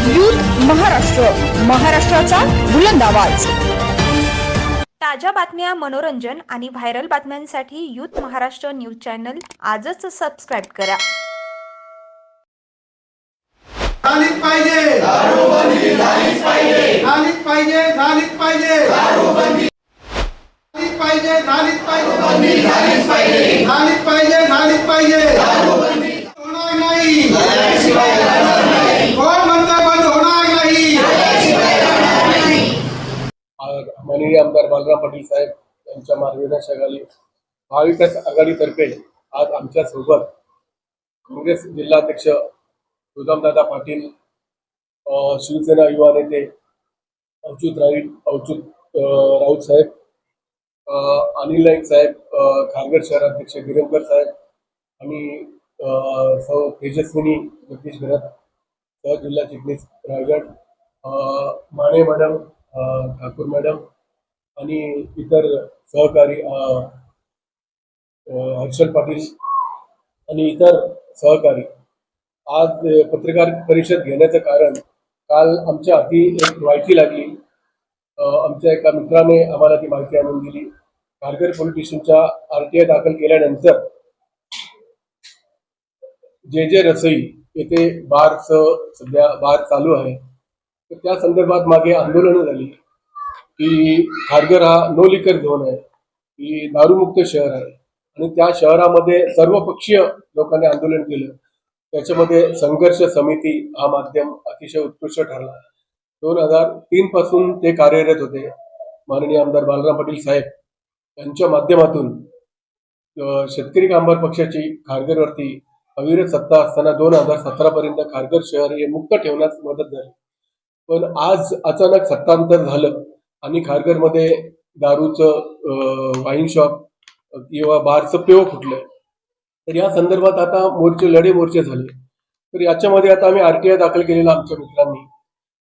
महाराष्ट्र. महाराष्ट्राचा बुलंद आवाज. ताज्या बातम्या मनोरंजन आणि व्हायरल बातम्यांसाठी यूथ महाराष्ट्र न्यूज चॅनल आजच सबस्क्राईब करा. पाहिजे. पाहिजे. पाहिजे पाहिजे. पाहिजे पाहिजे. पाहिजे. पाहिजे पाहिजे. नाही. माननीय आमदार बालराम पाटील साहेब यांच्या मार्गदर्शनाखाली महाविकास आघाडीतर्फे आज आमच्यासोबत काँग्रेस जिल्हाध्यक्ष सुदामदादा पाटील शिवसेना युवा नेते अच्युत राईट अच्युत राऊत साहेब अनिल नाईक साहेब खारघर शहराध्यक्ष गिरंकर साहेब आणि अ, सौ तेजस्विनी जगदीश घरात सह जिल्हा चिटणीस रायगड माने मॅडम ठाकूर मॅडम आणि इतर सहकारी हर्षल पाटील आणि इतर सहकारी. आज पत्रकार परिषद घेण्याचं कारण काल आमच्या हाती एक माहिती लागली. आमच्या एका मित्राने आम्हाला ती माहिती आणून दिली. खारघर पोलीस स्टेशनच्या आर टी आय दाखल केल्यानंतर जे जे रसई येथे बारचं सध्या बार चालू आहे तर त्या संदर्भात मागे आंदोलनं झाली. की खारघर हा नो लिकर झोन आहे की दारूमुक्त शहर आहे. आणि त्या शहरामध्ये सर्वपक्षीय लोकांनी आंदोलन केलं. त्याच्यामध्ये संघर्ष समिती हा माध्यम अतिशय उत्कृष्ट ठरला. दोन हजार तीन पासून ते कार्यरत होते. माननीय आमदार बालराम पाटील साहेब यांच्या माध्यमातून शेतकरी कामगार पक्षाची खारघरवरती अविरत सत्ता असताना दोन हजार सतरा पर्यंत खारघर शहर हे मुक्त ठेवण्यास मदत झाली. पण आज अचानक सत्तांतर झालं. आणि खारघरमध्ये दारूचं वाईन शॉप किंवा बारचं पेव फुटलंय. तर या संदर्भात आता मोर्चे लढे मोर्चे झाले. तर याच्यामध्ये आता आम्ही आरटीआय दाखल केलेला आमच्या मित्रांनी.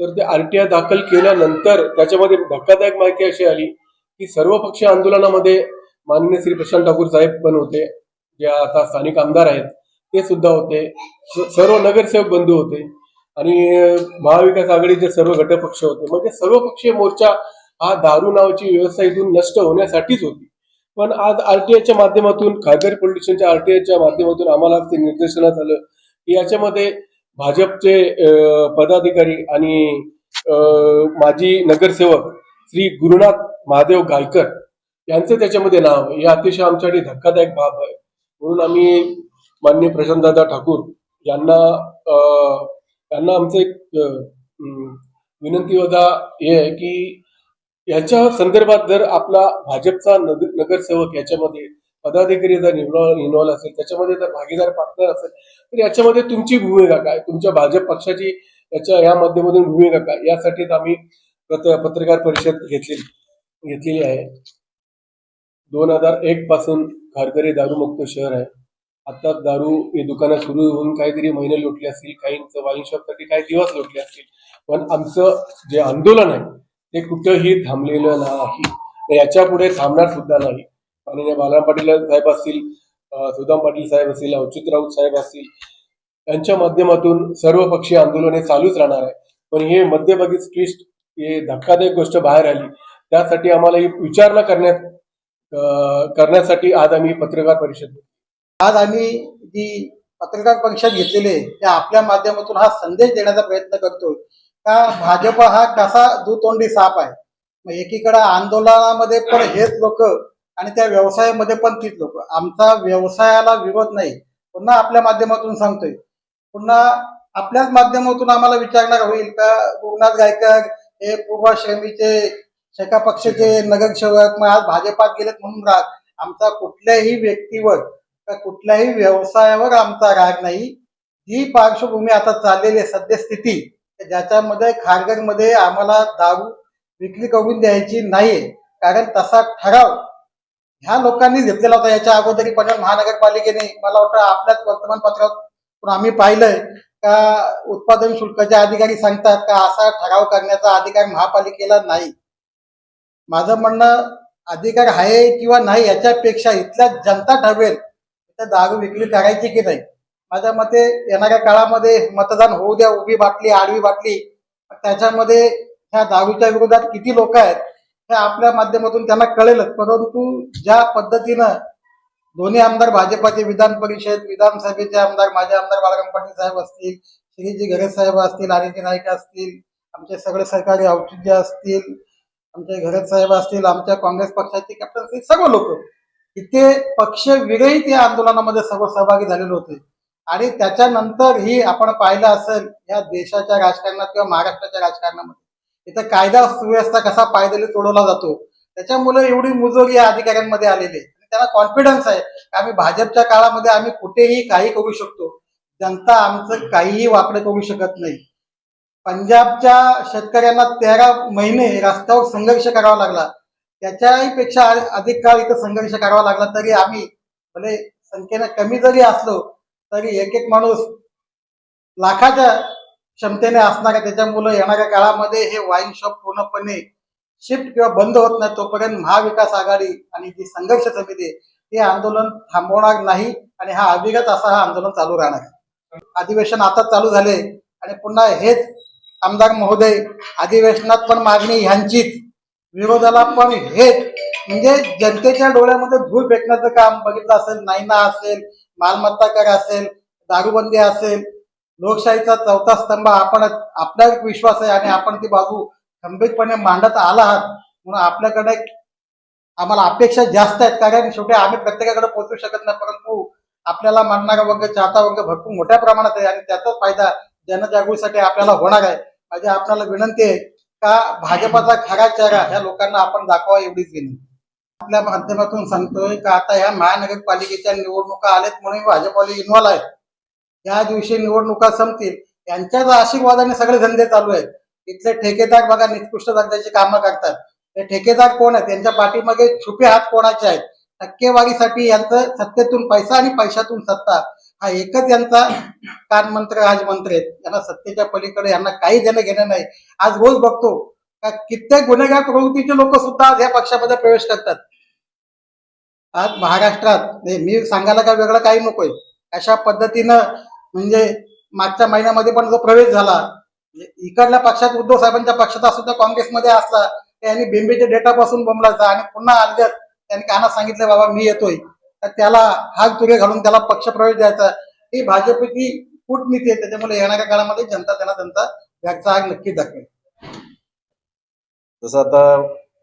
तर ते आरटीआय दाखल केल्यानंतर त्याच्यामध्ये धक्कादायक माहिती अशी आली की सर्वपक्षीय आंदोलनामध्ये माननीय श्री प्रशांत ठाकूर साहेब पण होते. जे आता स्थानिक आमदार आहेत ते सुद्धा होते. सर्व नगरसेवक बंधू होते. आणि महाविकास आघाडीचे सर्व घटक पक्ष होते. म्हणजे सर्वपक्षीय मोर्चा हा दारू नावाची व्यवस्था इथून नष्ट होण्यासाठीच होती. पण आज आरटीआयच्या माध्यमातून खासदार पोलिटिशनच्या आरटीआयच्या माध्यमातून आम्हाला ते निर्देशनात आलं की याच्यामध्ये भाजपचे पदाधिकारी आणि माजी नगरसेवक श्री गुरुनाथ महादेव गायकर यांचं त्याच्यामध्ये नाव हे अतिशय आमच्यासाठी धक्कादायक बाब आहे. म्हणून आम्ही माननीय प्रशांतदादा ठाकूर यांना यांना आमचं एक विनंती वजा हे आहे की याच्या संदर्भात जर आपला भाजपचा नगर नगरसेवक याच्यामध्ये पदाधिकारी जर इन्व्हॉल्व असेल त्याच्यामध्ये जर भागीदार पार्टनर असेल तर याच्यामध्ये तुमची भूमिका काय? तुमच्या भाजप पक्षाची याच्या या माध्यमातून भूमिका काय? यासाठीच आम्ही पत्रकार परिषद घेतली घेतलेली आहे. दोन हजार एक पासून खारघर दारूमुक्त शहर आहे. आता दारू हे दुकानं सुरू होऊन काहीतरी महिने लोटले असतील काहींचं वाईन शॉपसाठी काही दिवस लोटले असतील. पण आमचं जे आंदोलन आहे ते कुठंही थांबलेलं नाही. याच्यापुढे थांबणार सुद्धा नाही. माननीय बालराम पाटील साहेब असतील सुदाम पाटील साहेब असतील अवचित राऊत साहेब असतील यांच्या माध्यमातून सर्व सर्वपक्षीय आंदोलने चालूच राहणार आहे. पण हे मध्यभागी ट्विस्ट हे धक्कादायक गोष्ट बाहेर आली. त्यासाठी आम्हाला ही विचारणा करण्यात करण्यासाठी आज आम्ही पत्रकार परिषद आज आम्ही जी पत्रकार परिषद घेतलेली आहे त्या आपल्या माध्यमातून हा संदेश देण्याचा प्रयत्न करतोय. का भाजप हा कसा दुतोंडी साप आहे? मग एकीकडे आंदोलनामध्ये पण हेच लोक आणि त्या व्यवसायामध्ये पण तीच लोक. आमचा व्यवसायाला विरोध नाही. पुन्हा आपल्या माध्यमातून सांगतोय. पुन्हा आपल्याच माध्यमातून आम्हाला विचारणार होईल? का गुरुनाथ गायकर हे पूर्वाश्रमीचे शेका पक्षाचे नगरसेवक मग आज भाजपात गेलेत म्हणून राग. आमचा कुठल्याही व्यक्तीवर कुठल्याही व्यवसायावर आमचा राग नाही. ही पार्श्वभूमी आता चाललेली आहे सद्यस्थिती ज्याच्यामध्ये खारघरमध्ये आम्हाला दारू विक्री करून द्यायची नाहीये. कारण तसा ठराव ह्या लोकांनी घेतलेला होता. याच्या अगोदरी पण महानगरपालिकेने मला वाटतं आपल्याच वर्तमानपत्रात पण आम्ही पाहिलंय. का उत्पादन शुल्काचे अधिकारी सांगतात का असा ठराव करण्याचा अधिकार महापालिकेला नाही. माझं म्हणणं अधिकार आहे किंवा नाही याच्यापेक्षा इथल्या जनता ठरवेल तर दारू विक्री करायची की नाही. माझ्या मते येणाऱ्या काळामध्ये मतदान होऊ द्या उभी बाटली आडवी बाटली. त्याच्यामध्ये ह्या दहावीच्या विरोधात किती लोक आहेत हे आपल्या माध्यमातून त्यांना कळेलच. परंतु ज्या पद्धतीनं दोन्ही आमदार भाजपाचे विधान परिषद विधानसभेचे आमदार माझे आमदार बाळाराम पाटील साहेब असतील श्रीजी घरे साहेब असतील आदित्य नाईक असतील आमचे सगळे सरकारी औचित्य असतील आमचे घरत साहेब असतील आमच्या काँग्रेस पक्षाचे कॅप्टन असतील सर्व लोक. इथे पक्ष विरहित या आंदोलनामध्ये सर्व सहभागी झालेले होते. आणि त्याच्यानंतर ही आपण पाहिलं असेल या देशाच्या राजकारणात किंवा महाराष्ट्राच्या राजकारणामध्ये इथं कायदा सुव्यवस्था कसा पायदली तोडवला जातो त्याच्यामुळे एवढी मुजोरी या अधिकाऱ्यांमध्ये आलेली आहे. त्याला त्यांना कॉन्फिडन्स आहे आम्ही भाजपच्या काळामध्ये आम्ही कुठेही काही करू शकतो. जनता आमचं काहीही वाकडे करू शकत नाही. पंजाबच्या शेतकऱ्यांना तेरा महिने रस्त्यावर संघर्ष करावा लागला. त्याच्याही पेक्षा अधिक काळ इथं संघर्ष करावा लागला तरी आम्ही भले संख्येनं कमी जरी असलो तरी एक एक माणूस लाखाच्या क्षमतेने असणाऱ्या आहे त्याच्यामुळे येणाऱ्या काळामध्ये हे वाईन शॉप पूर्णपणे शिफ्ट किंवा बंद होत नाही तोपर्यंत महाविकास आघाडी आणि जी संघर्ष समिती हे आंदोलन थांबवणार नाही आणि हा अभिगत असा हा आंदोलन चालू राहणार आहे. अधिवेशन आता चालू झाले आणि पुन्हा हेच आमदार महोदय अधिवेशनात पण मागणी ह्यांचीच. विरोधाला पण हेच. म्हणजे जनतेच्या डोळ्यामध्ये धूळ फेकण्याचं काम बघितलं असेल नायना असेल मालमत्ता कर असेल दारूबंदी असेल लोकशाहीचा चौथा स्तंभ आपण आपला एक विश्वास आहे आणि आपण ती बाजू खंबीरपणे मांडत आला आहात म्हणून आपल्याकडे आम्हाला अपेक्षा जास्त आहेत. कारण शेवटी आम्ही प्रत्येकाकडे पोहोचू शकत नाही परंतु आपल्याला मानणारा वर्ग चाहता वर्ग भरपूर मोठ्या प्रमाणात आहे आणि त्याचाच फायदा जनजागृतीसाठी आपल्याला होणार आहे. माझी आपल्याला विनंती आहे का भाजपाचा खरा चेहरा ह्या लोकांना आपण दाखवा एवढीच विनंती. आपल्या माध्यमातून सांगतोय का आता ह्या महानगरपालिकेच्या निवडणुका आल्यात म्हणून भाजपवाले इन्व्हॉल्व आहेत. या दिवशी निवडणुका संपतील. यांच्याच आशीर्वादाने सगळे धंदे चालू आहेत. इथले ठेकेदार बघा निकृष्ट दर्जाची कामं करतात. ते ठेकेदार कोण आहेत? त्यांच्या पाठीमागे छुपे हात कोणाचे आहेत? टक्केवारीसाठी यांचं सत्तेतून पैसा आणि पैशातून सत्ता. हा एकच यांचा कानमंत्र राजमंत्र आहेत. यांना सत्तेच्या पलीकडे यांना काही देणं घेणं नाही. आज रोज बघतो का कित्येक गुन्हेगार प्रवृत्तीचे लोक सुद्धा आज या पक्षामध्ये प्रवेश करतात. आज महाराष्ट्रात नाही, मी सांगायला काय वेगळं काही नकोय. अशा पद्धतीनं म्हणजे मागच्या महिन्यामध्ये पण जो प्रवेश झाला इकडल्या पक्षात उद्धव साहेबांच्या पक्षात असू तर काँग्रेसमध्ये असला त्यांनी बिंबीच्या डेटापासून बोंबलायचा आणि पुन्हा आल्यात त्यांनी काना सांगितलं बाबा मी येतोय. तर त्याला हात तुरे घालून त्याला पक्ष प्रवेश द्यायचा. ही भाजपची कूटनीती आहे त्याच्यामुळे येणाऱ्या काळामध्ये जनता त्यांना त्यांचा घरचा आग नक्की दाखवेल. जसं आता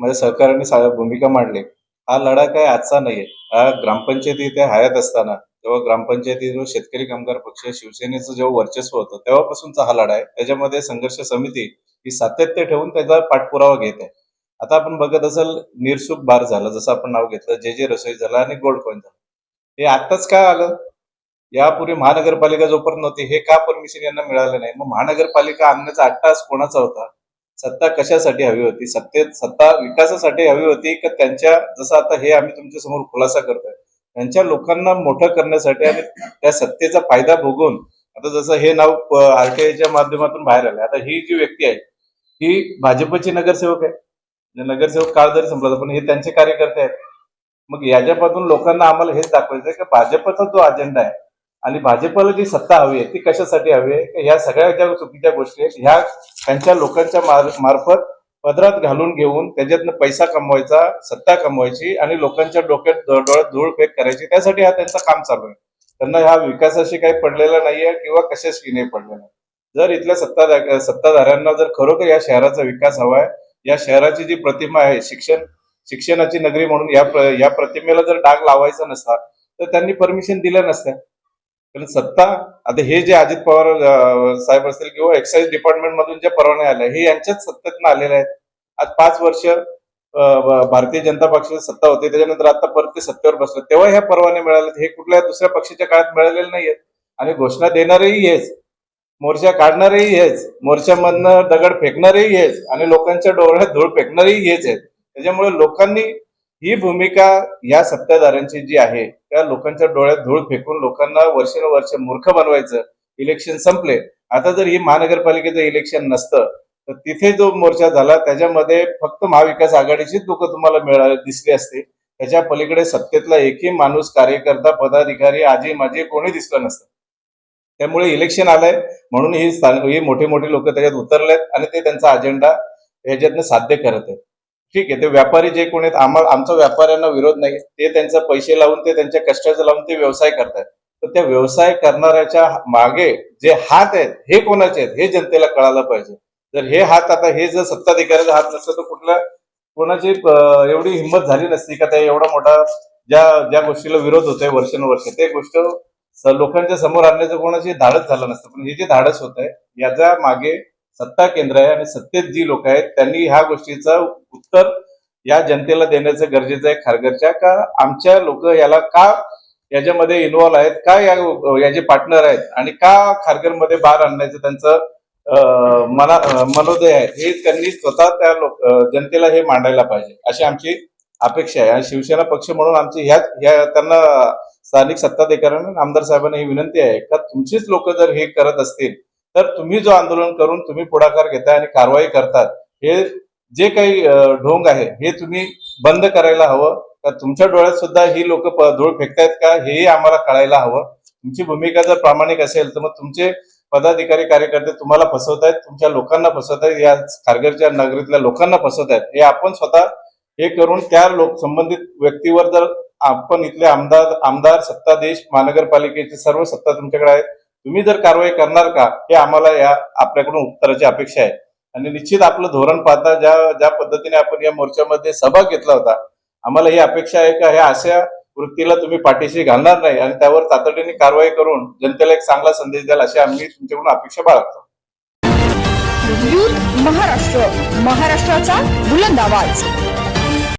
माझ्या सहकार्याने भूमिका मांडली हा लढा काय आजचा नाहीये. हा ग्रामपंचायती इथे हयात असताना जेव्हा ग्रामपंचायती शेतकरी कामगार पक्ष शिवसेनेचं जेव्हा वर्चस्व होतं तेव्हापासूनचा हा लढा आहे. त्याच्यामध्ये संघर्ष समिती ही सातत्य ठेवून त्याचा पाठपुरावा घेत आहे. आता आपण बघत असाल निरसुख बार झालं जसं आपण नाव घेतलं जे जे रसोई झालं आणि गोल्ड कॉईन झालं. हे आत्ताच काय आलं? यापूर्वी महानगरपालिका जोपर्यंत नव्हती हे का परमिशन यांना मिळालं नाही? मग महानगरपालिका आणण्याचा अट्टास कोणाचा होता? सत्ता कशासाठी हवी होती? सत्तेत सत्ता विकासासाठी हवी होती का त्यांच्या जसं आता हे आम्ही तुमच्यासमोर खुलासा करतोय त्यांच्या लोकांना मोठं करण्यासाठी आणि त्या सत्तेचा फायदा भोगून आता जसं हे नाव आरटीआयच्या माध्यमातून बाहेर आलं आता ही जी व्यक्ती आहे ही भाजपची नगरसेवक आहे. म्हणजे नगरसेवक काळ जरी संपला पण हे त्यांचे कार्यकर्ते आहेत. मग याच्यापासून लोकांना आम्हाला हेच दाखवायचं आहे की भाजपचा जो अजेंडा आहे आणि भाजपला जी सत्ता हवी आहे ती कशासाठी हवी आहे? ह्या सगळ्या ज्या चुकीच्या गोष्टी आहेत ह्या त्यांच्या लोकांच्या मार- मार्फत पदरात घालून घेऊन त्याच्यातनं पैसा कमवायचा सत्ता कमवायची आणि लोकांच्या डोक्यात डोळ्यात धूळ फेक करायची त्यासाठी हा त्यांचं काम चालू आहे. त्यांना ह्या विकासाशी काही पडलेला नाहीये किंवा कशाशी नाही पडलेला जर इथल्या सत्ता सत्ताधाऱ्यांना जर खरोखर या शहराचा विकास हवाय या शहराची जी प्रतिमा आहे शिक्षण शिक्षणाची नगरी म्हणून या प्र- या प्रतिमेला जर डाग लावायचा नसता तर त्यांनी परमिशन दिलं नसतं कारण सत्ता आता हे जे अजित पवार साहेब असतील किंवा एक्साईज डिपार्टमेंट मधून जे परवाने आले हे यांच्याच सत्तेतून आलेले आहेत. आज पाच वर्ष भारतीय जनता पक्षाची सत्ता होती त्याच्यानंतर आता परत ते सत्तेवर बसले तेव्हा ह्या परवाने मिळाले हे कुठल्या दुसऱ्या पक्षाच्या काळात मिळालेले नाहीयेत. आणि घोषणा देणारेही हेच मोर्चा काढणारेही हेच मोर्चामधनं दगड फेकणारेही हेच आणि लोकांच्या डोळ्यात धूळ फेकणारेही हेच आहेत. त्याच्यामुळे लोकांनी ही भूमिका या सत्ताधाऱ्यांची जी आहे त्या लोकांच्या डोळ्यात धूळ फेकून लोकांना वर्षानुवर्ष मूर्ख बनवायचं इलेक्शन संपले. आता जर ही महानगरपालिकेचं इलेक्शन नसतं तर तिथे जो मोर्चा झाला त्याच्यामध्ये फक्त महाविकास आघाडीचीच लोक तुम्हाला मिळा दिसली असते. त्याच्या पलीकडे सत्तेतला एकही माणूस कार्यकर्ता पदाधिकारी आजी माजी कोणी दिसलं नसतं. त्यामुळे इलेक्शन आलंय म्हणून ही मोठे मोठे लोक त्याच्यात उतरलेत आणि ते त्यांचा अजेंडा ह्याच्यातनं साध्य करत आहेत. ठीक आहे ते व्यापारी जे कोणी आहेत आम्हाला आमचा व्यापाऱ्यांना विरोध नाही. ते त्यांचे पैसे लावून ते त्यांच्या कष्टाचं लावून ते व्यवसाय करतात तर त्या व्यवसाय करणाऱ्याच्या मागे जे हात आहेत हे कोणाचे आहेत हे जनतेला कळायला पाहिजे. जर हे हात आता हे जर सत्ताधिकाऱ्याचा हात नसतं तर कुठल्या कोणाची एवढी हिंमत झाली नसती का त्या एवढा मोठा ज्या ज्या गोष्टीला विरोध होतोय वर्षानुवर्ष ते गोष्ट लोकांच्या समोर आणण्याचं कोणाची धाडस झालं नसतं. पण हे जे धाडस होत आहे याच्या मागे सत्ता केंद्र आहे आणि सत्तेत जी लोक आहेत त्यांनी ह्या गोष्टीचं उत्तर या जनतेला देण्याचं गरजेचं आहे खारघरच्या. का आमच्या लोक याला का याच्यामध्ये इन्व्हॉल्व आहेत का या याचे पार्टनर आहेत आणि का खारघरमध्ये बार आणण्याचं त्यांचं मना मनोदय आहे हे त्यांनी स्वतः त्या लोक जनतेला हे मांडायला पाहिजे. अशी आमची अपेक्षा आहे. आणि शिवसेना पक्ष म्हणून आमची ह्या ह्या त्यांना स्थानिक सत्ताधिकाऱ्यांना आमदार साहेबांना ही विनंती आहे का तुमचीच लोक जर हे करत असतील तर तुम्ही जो आंदोलन करून तुम्ही पुढाकार घेताय आणि कारवाई करतात हे जे काही ढोंग आहे हे तुम्ही बंद करायला हवं. का तुमच्या डोळ्यात सुद्धा ही लोक धूळ फेकतायत का? हेही आम्हाला कळायला हवं. तुमची भूमिका जर प्रामाणिक असेल तर मग तुमचे पदाधिकारी कार्यकर्ते तुम्हाला फसवतायत तुमच्या लोकांना फसवतायत या खारघरच्या नगरीतल्या लोकांना फसवतायत. हे आपण स्वतः हे करून त्या लोक संबंधित व्यक्तीवर जर आपण इथले आमदार आमदार सत्ताधीश महानगरपालिकेची सर्व सत्ता तुमच्याकडे आहेत तुम्ही जर कारवाई करणार का हे आम्हाला या आपल्याकडून उत्तराची अपेक्षा आहे. आणि निश्चित आपलं धोरण पाहता ज्या ज्या पद्धतीने आपण या मोर्चामध्ये सहभाग घेतला होता आम्हाला ही अपेक्षा आहे का ह्या अशा वृत्तीला तुम्ही पाठीशी घालणार नाही आणि त्यावर तातडीने कारवाई करून जनतेला एक चांगला संदेश द्याल अशी आम्ही तुमच्याकडून अपेक्षा बाळगतो. महाराष्ट्र महाराष्ट्राचा बुलंद आवाज.